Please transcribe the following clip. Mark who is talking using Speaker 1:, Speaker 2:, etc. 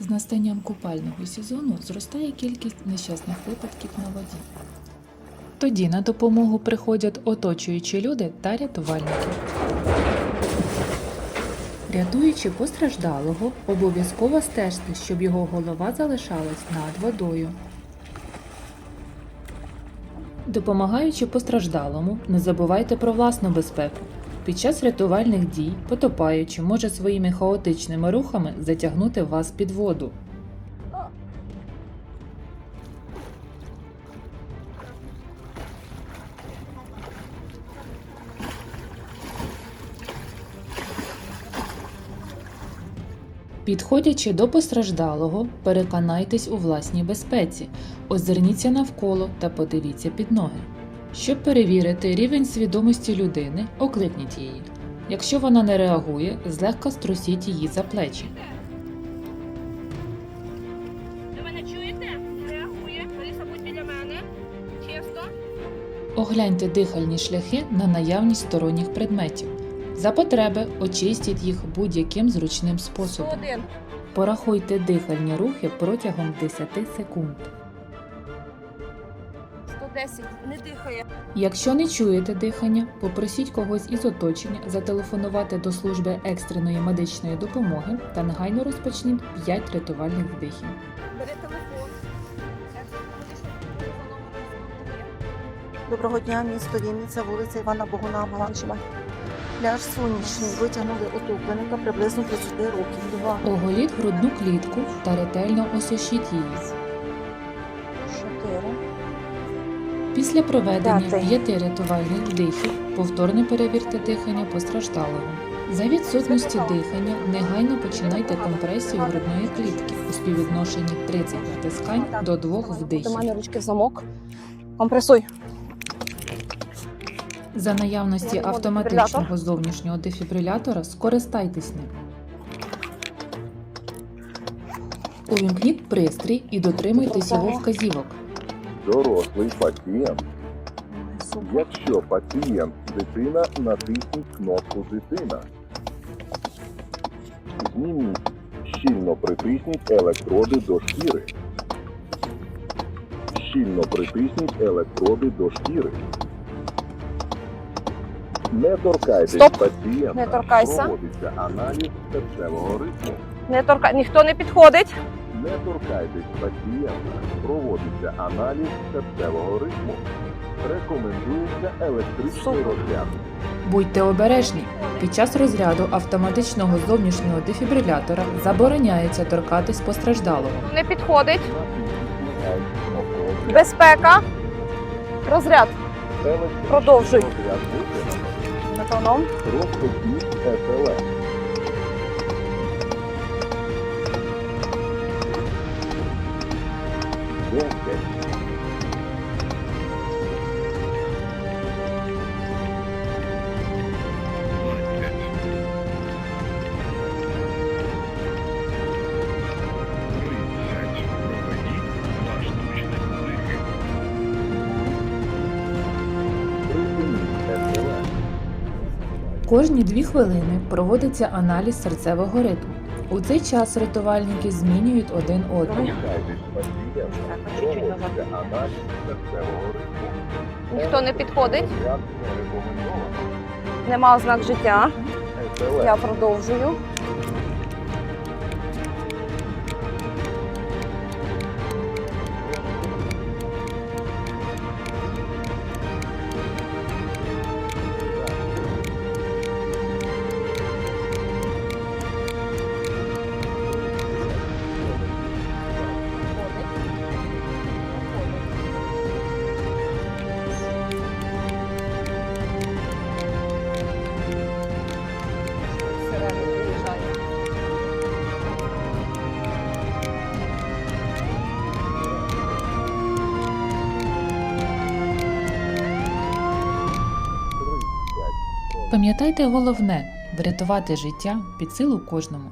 Speaker 1: З настанням купального сезону зростає кількість нещасних випадків на воді. Тоді на допомогу приходять оточуючі люди та рятувальники. Рятуючи постраждалого, обов'язково стежте, щоб його голова залишалась над водою. Допомагаючи постраждалому, не забувайте про власну безпеку. Під час рятувальних дій потопаючи може своїми хаотичними рухами затягнути вас під воду. Підходячи до постраждалого, переконайтесь у власній безпеці, озирніться навколо та подивіться під ноги. Щоб перевірити рівень свідомості людини, окликніть її. Якщо вона не реагує, злегка струсіть її за плечі.
Speaker 2: Ви мене чуєте? Реагує. Будь біля мене. Чисто.
Speaker 1: Огляньте дихальні шляхи на наявність сторонніх предметів. За потреби очистіть їх будь-яким зручним способом.
Speaker 2: 101.
Speaker 1: Порахуйте дихальні рухи протягом 10 секунд.
Speaker 2: 110. Не дихає.
Speaker 1: Якщо не чуєте дихання, попросіть когось із оточення зателефонувати до служби екстреної медичної допомоги та негайно розпочніть 5 рятувальних вдихів.
Speaker 2: Бери телефон.
Speaker 3: Доброго дня, місто Вінниця, вулиця Івана Богуна, Маланшева. Пляж сонячний. Витягнули утопленика приблизно 30 років. Два,
Speaker 1: Оголіть грудну клітку та ретельно осушіть її.
Speaker 3: чотири.
Speaker 1: Після проведення п'яти рятувальних вдихів повторно перевірте дихання постраждалого. За відсутності дихання негайно починайте компресію грудної клітки у співвідношенні 30 натискань до 2
Speaker 2: До
Speaker 1: вдихів.
Speaker 2: мене ручки в замок. Компресуй.
Speaker 1: За наявності автоматичного зовнішнього дефібрилятора скористайтесь ним. Увімкніть пристрій і дотримуйтесь його вказівок.
Speaker 4: Дорослий пацієнт. Якщо пацієнт дитина, натисніть кнопку Дитина. Зніміть. Щільно притисніть електроди до шкіри. Щільно притисніть електроди до шкіри. Не торкайтесь
Speaker 2: Стоп.
Speaker 4: пацієнта.
Speaker 2: Не торкайся.
Speaker 4: Проводиться аналіз серцевого ритму.
Speaker 2: Не торка... Ніхто не підходить.
Speaker 4: Не торкайтесь пацієнта. Проводиться аналіз серцевого ритму. Рекомендується електричний розряд.
Speaker 1: Будьте обережні. Під час розряду автоматичного зовнішнього дефібрилятора забороняється торкатись постраждалого.
Speaker 2: Не підходить. Безпека. Розряд. Продовжуй. Метроном.
Speaker 4: Розподіть СЛС.
Speaker 1: Кожні дві хвилини проводиться аналіз серцевого ритму. У цей час рятувальники змінюють один одного.
Speaker 2: Ніхто не підходить. Нема ознак життя. Я продовжую.
Speaker 1: Пам'ятайте головне врятувати життя під силу кожному.